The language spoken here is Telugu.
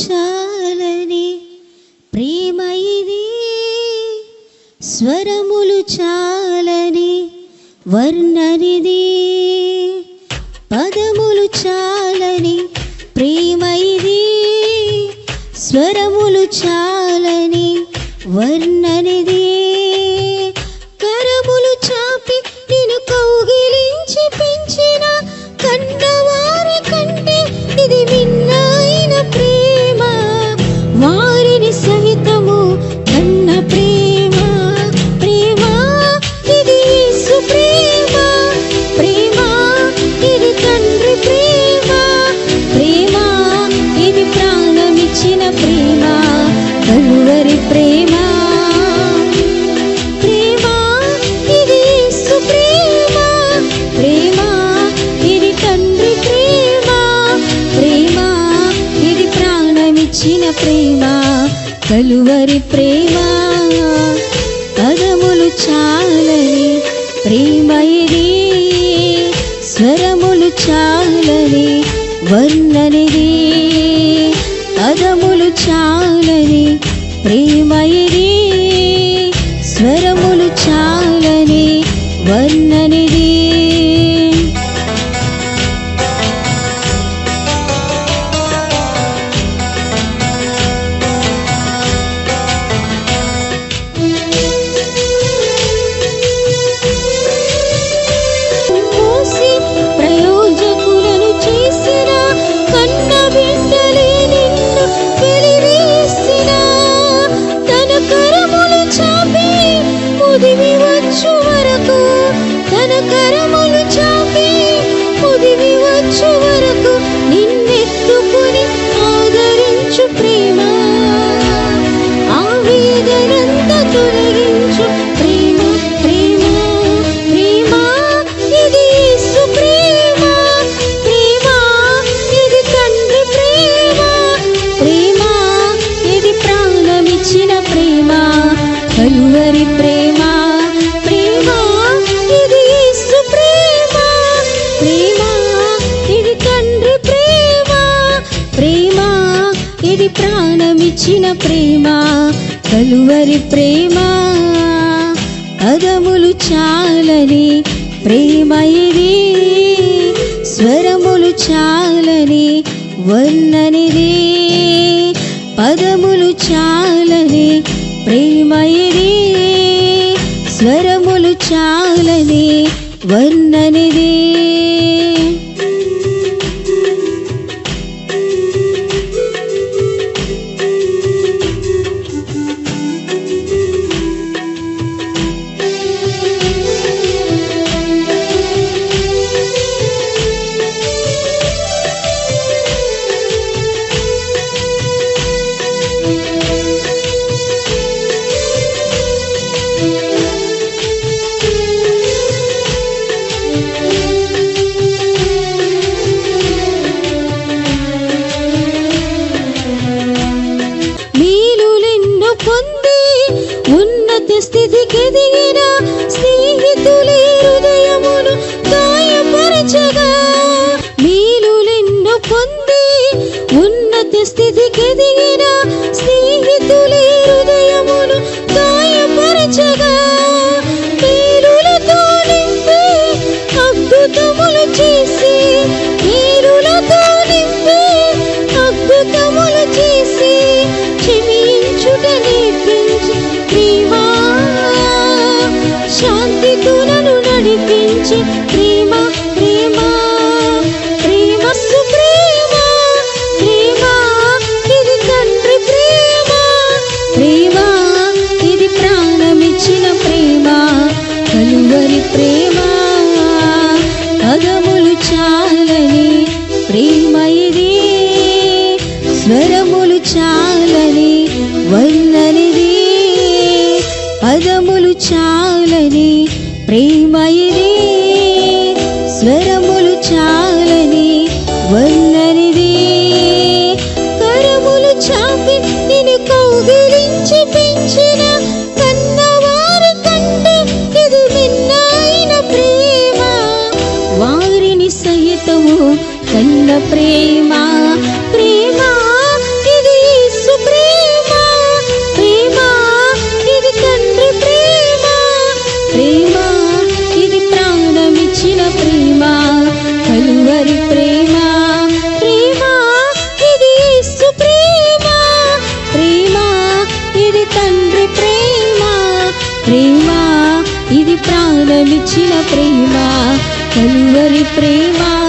చాలని ప్రేమ ఇది స్వరములు చాలని వర్ణనిది. పదములు చాలని ప్రేమ ఇది స్వరములు చాలని వర్ణనిది. కరములు చాపి నేను ప్రేమ కలువరి ప్రేమ. పదములు చాలని ప్రేమ ఇది. స్వరములు చాలని వర్ణనిది పదములు ఇచ్చిన ప్రేమ కలువరి ప్రేమ పదములు చాలని ప్రేమ ఇది. స్వరములు చాలని వర్ణనిది. పదములు చాలని ప్రేమ ఇది. స్వరములు చాలని వర్ణనిది. ¡Dulce! వర్ణనిది పదములు చాలని ప్రేమయే ప్రేమ ఇది ప్రాణమిచ్చిన ప్రేమ. కలువరి ప్రేమ